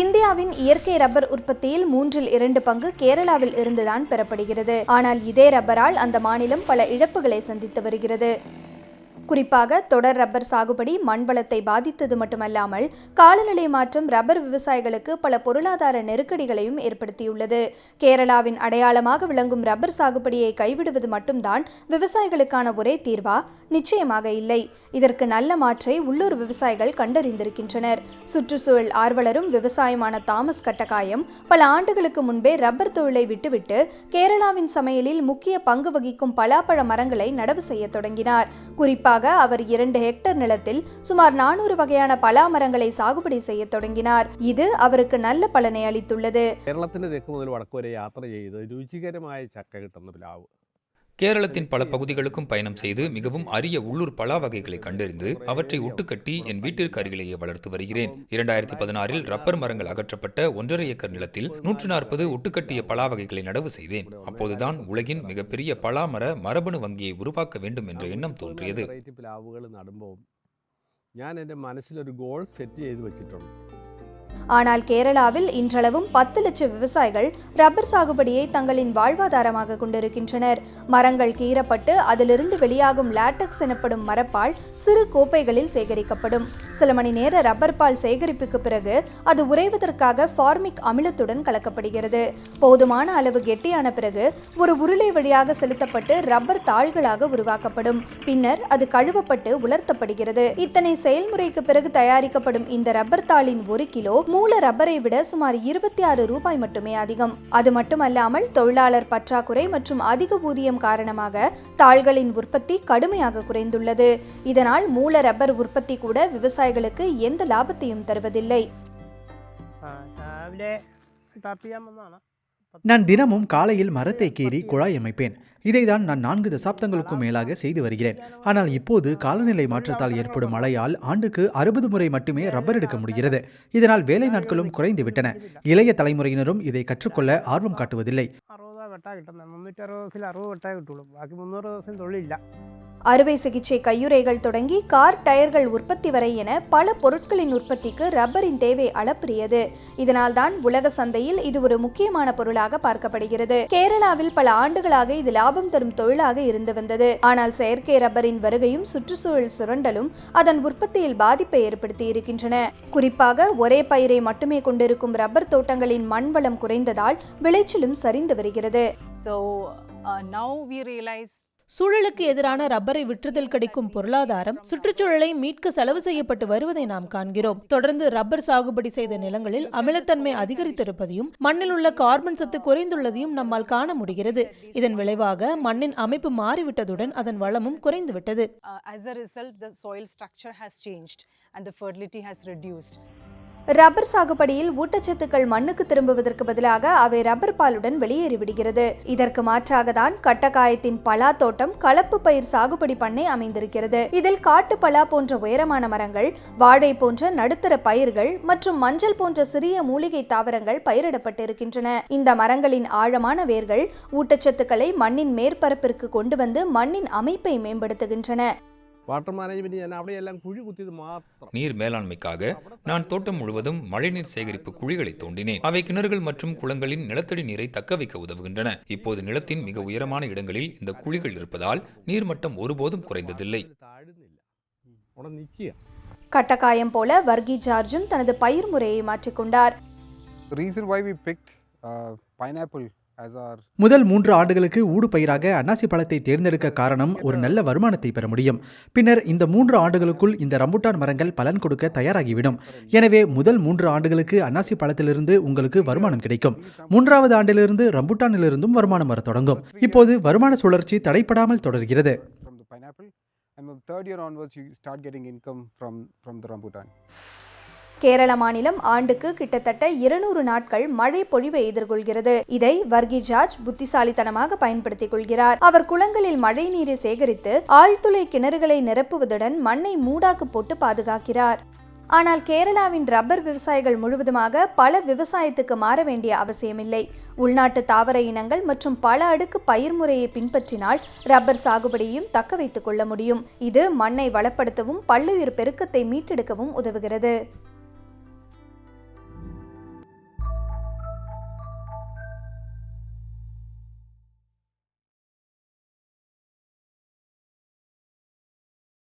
இந்தியாவின் இயற்கை ரப்பர் உற்பத்தியில் மூன்றில் இரண்டு பங்கு கேரளாவில் இருந்துதான் பெறப்படுகிறது. ஆனால் இதே ரப்பரால் அந்த மாநிலம் பல இழப்புகளை சந்தித்து வருகிறது. குறிப்பாக தொடர் ரப்பர் சாகுபடி மண் வளத்தை பாதித்தது மட்டுமல்லாமல் காலநிலை மாற்றம் ரப்பர் விவசாயிகளுக்கு பல பொருளாதார நெருக்கடிகளையும் ஏற்படுத்தியுள்ளது. கேரளாவின் அடையாளமாக விளங்கும் ரப்பர் சாகுபடியை கைவிடுவது மட்டும்தான் விவசாயிகளுக்கான ஒரே தீர்வா? நிச்சயமாக இல்லை இதற்கு நல்ல மாற்றை உள்ளூர் விவசாயிகள் கண்டறிந்திருக்கின்றனர் சுற்றுச்சூழல் ஆர்வலரும் விவசாயமான தாமஸ் கட்டகாயம் பல ஆண்டுகளுக்கு முன்பே ரப்பர் தொழிலை விட்டுவிட்டு கேரளாவின் சமையலில் முக்கிய பங்கு வகிக்கும் பலாப்பழ மரங்களை நடவு செய்ய தொடங்கினார் குறிப்பாக அவர் இரண்டு ஹெக்டர் நிலத்தில் சுமார் நானூறு வகையான பலா மரங்களை சாகுபடி செய்ய தொடங்கினார் இது அவருக்கு நல்ல பலனை அளித்துள்ளது കേരളത്തിൻ്റെ തെക്ക് മുതൽ വടക്ക് വരെ യാത്ര ചെയ്ത് രുചികരമായ ചക്ക കിട്ടുന്ന പ്ലാവ് கேரளத்தின் பல பகுதிகளுக்கும் பயணம் செய்து மிகவும் அரிய உள்ளூர் பலா வகைகளை கண்டறிந்து அவற்றை ஒட்டுக்கட்டி என் வீட்டிற்கு அருகிலேயே வளர்த்து வருகிறேன் இரண்டாயிரத்தி பதினாறில் ரப்பர் மரங்கள் அகற்றப்பட்ட ஒன்றரை ஏக்கர் நிலத்தில் நூற்று நாற்பது ஒட்டுக்கட்டிய பலா வகைகளை நடவு செய்தேன் அப்போதுதான் உலகின் மிகப்பெரிய பலா மர மரபணு வங்கியை உருவாக்க வேண்டும் என்ற எண்ணம் தோன்றியது വെറൈറ്റി പ്ലാവുകൾ നടുമ്പോൾ ഞാൻ എൻ്റെ മനസ്സിലൊരു ഗോൾ സെറ്റ് ചെയ്ത് വെച്ചിട്ടുണ്ട് ஆனால் கேரளாவில் இன்றளவும் பத்து லட்சம் விவசாயிகள் ரப்பர் சாகுபடியை தங்களின் வாழ்வாதாரமாக கொண்டிருக்கின்றனர். மரங்கள் கீறப்பட்டு அதிலிருந்து வெளியாகும் லாட்டக்ஸ் எனப்படும் மரப்பால் சிறு கோப்பைகளில் சேகரிக்கப்படும். சில மணி நேர ரப்பர் பால் சேகரிப்புக்கு பிறகு அது உறைவதற்காக ஃபார்மிக் அமிலத்துடன் கலக்கப்படுகிறது. போதுமான அளவு கெட்டியான பிறகு ஒரு உருளை வழியாக செலுத்தப்பட்டு ரப்பர் தாள்களாக உருவாக்கப்படும். பின்னர் அது கழுவப்பட்டு உலர்த்தப்படுகிறது. இத்தனை செயல்முறைக்கு பிறகு தயாரிக்கப்படும் இந்த ரப்பர் தாளின் ஒரு கிலோ மூல ரப்பரை விட சுமார் இருபத்தி ஆறு ரூபாய் மட்டுமே அதிகம். அது மட்டுமல்லாமல் தொழிலாளர் பற்றாக்குறை மற்றும் அதிக ஊதியம் காரணமாக தாள்களின் உற்பத்தி கடுமையாக குறைந்துள்ளது. இதனால் மூல ரப்பர் உற்பத்தி கூட விவசாயிகளுக்கு எந்த லாபத்தையும் தருவதில்லை. நான் தினமும் காலையில் மரத்தை கீறி குழாய் அமைப்பேன். இதை தான் நான் நான்கு தசாப்தங்களுக்கும் மேலாக செய்து வருகிறேன். ஆனால் இப்போது காலநிலை மாற்றத்தால் ஏற்படும் மழையால் ஆண்டுக்கு அறுபது முறை மட்டுமே ரப்பர் எடுக்க முடிகிறது. இதனால் வேலை நாட்களும் குறைந்துவிட்டன இளைய தலைமுறையினரும் இதை கற்றுக்கொள்ள ஆர்வம் காட்டுவதில்லை. அறுவை சிகிச்சை கையுறைகள் தொடங்கி கார் டயர்கள் உற்பத்தி வரை என பல பொருட்களின் உற்பத்திக்கு ரப்பரின் தேவை அளப்பரியது. இதனால்தான் உலக சந்தையில் இது ஒரு முக்கியமான பொருளாக பார்க்கப்படுகிறது. கேரளாவில் பல ஆண்டுகளாக இது லாபம் தரும் தொழிலாக இருந்து வந்தது. ஆனால் செயற்கை ரப்பரின் வருகையும் சுற்றுச்சூழல் சுரண்டலும் அதன் உற்பத்தியில் பாதிப்பை ஏற்படுத்தி இருக்கின்றன. குறிப்பாக ஒரே பயிரை மட்டுமே கொண்டிருக்கும் ரப்பர் தோட்டங்களின் மண் வளம் குறைந்ததால் விளைச்சலும் சரிந்து வருகிறது. So uh, now we சூழலுக்கு எதிரான ரப்பரை விற்றுதல் கிடைக்கும் பொருளாதாரம் சுற்றுச்சூழலை மீட்க செலவு செய்யப்பட்டு வருவதை நாம் காண்கிறோம். தொடர்ந்து ரப்பர் சாகுபடி செய்த நிலங்களில் அமிலத்தன்மை அதிகரித்திருப்பதையும் மண்ணில் உள்ள கார்பன் சத்து குறைந்துள்ளதையும் நம்மால் காண முடிகிறது. இதன் விளைவாக மண்ணின் அமைப்பு மாறிவிட்டதுடன் அதன் வளமும் குறைந்துவிட்டது. Uh, as a result, the soil structure has changed and the fertility has reduced. Rubber சாகுபடியில் ஊட்டச்சத்துக்கள் மண்ணுக்கு திரும்புவதற்கு பதிலாக அவை ரப்பர் பாலுடன் வெளியேறிவிடுகிறது. இதற்கு மாற்றாக தான் கட்டக்காயத்தின் பலா தோட்டம் கலப்பு பயிர் சாகுபடி பண்ணை அமைந்திருக்கிறது. இதில் காட்டு பலா போன்ற உயரமான மரங்கள் வாழை போன்ற நடுத்தர பயிர்கள் மற்றும் மஞ்சள் போன்ற சிறிய மூலிகை தாவரங்கள் பயிரிடப்பட்டிருக்கின்றன. இந்த மரங்களின் ஆழமான வேர்கள் ஊட்டச்சத்துக்களை மண்ணின் மேற்பரப்பிற்கு கொண்டு வந்து மண்ணின் அமைப்பை மேம்படுத்துகின்றன. வாட்டர் மேனேஜ்மெண்ட் அப்படியெல்லாம் குழி குத்தியது மாத்திரம். நீர் மேலாண்மைக்காக நான் தோட்டம் முழுவதும் மழைநீர் சேகரிப்பு குழிகளை தோண்டினேன். அவை கிணறுகள் மற்றும் குளங்களின் நிலத்தடி நீரை தக்க வைக்க உதவுகின்றன. இப்போது நிலத்தின் மிக உயரமான இடங்களில் இந்த குழிகள் இருப்பதால் நீர் மட்டம் ஒருபோதும் குறைந்ததில்லை. கட்டக்காயம் போல வர்கி ஜார்ஜும் தனது பயிர் முறையை மாற்றிக்கொண்டார். Reason why we picked pineapple முதல் மூன்று ஆண்டுகளுக்கு ஊடு பயிராக அன்னாசி பழத்தை தேர்ந்தெடுக்க காரணம் ஒரு நல்ல வருமானத்தை பெற முடியும். பின்னர் இந்த மூன்று ஆண்டுகளுக்குள் இந்த ரம்புட்டான் மரங்கள் பலன் கொடுக்க தயாராகிவிடும். எனவே முதல் மூன்று ஆண்டுகளுக்கு அன்னாசி பழத்திலிருந்து உங்களுக்கு வருமானம் கிடைக்கும். மூன்றாவது ஆண்டிலிருந்து ரம்புட்டானிலிருந்தும் வருமானம் வரத் தொடங்கும். இப்போது வருமான சுழற்சி தடைப்படாமல் தொடர்கிறது. From and the third year onwards you start getting income from from the rambutan. Kerala மாநிலம் ஆண்டுக்கு கிட்டத்தட்ட இருநூறு நாட்கள் மழை பொழிவை எதிர்கொள்கிறது. இதை வர்கி ஜார்ஜ் புத்திசாலித்தனமாக பயன்படுத்திக் கொள்கிறார். அவர் குளங்களில் மழை நீரை சேகரித்து ஆழ்துளை கிணறுகளை நிரப்புவதுடன் மண்ணை மூடாக்கு போட்டு பாதுகாக்கிறார். ஆனால் கேரளாவின் ரப்பர் விவசாயிகள் முழுவதுமாக பல விவசாயத்துக்கு மாற வேண்டிய அவசியமில்லை. உள்நாட்டு தாவர இனங்கள் மற்றும் பல அடுக்கு பயிர் முறையை பின்பற்றினால் ரப்பர் சாகுபடியையும் தக்க வைத்துக் கொள்ள முடியும். இது மண்ணை வளப்படுத்தவும் பல்லுயிர் பெருக்கத்தை மீட்டெடுக்கவும் உதவுகிறது.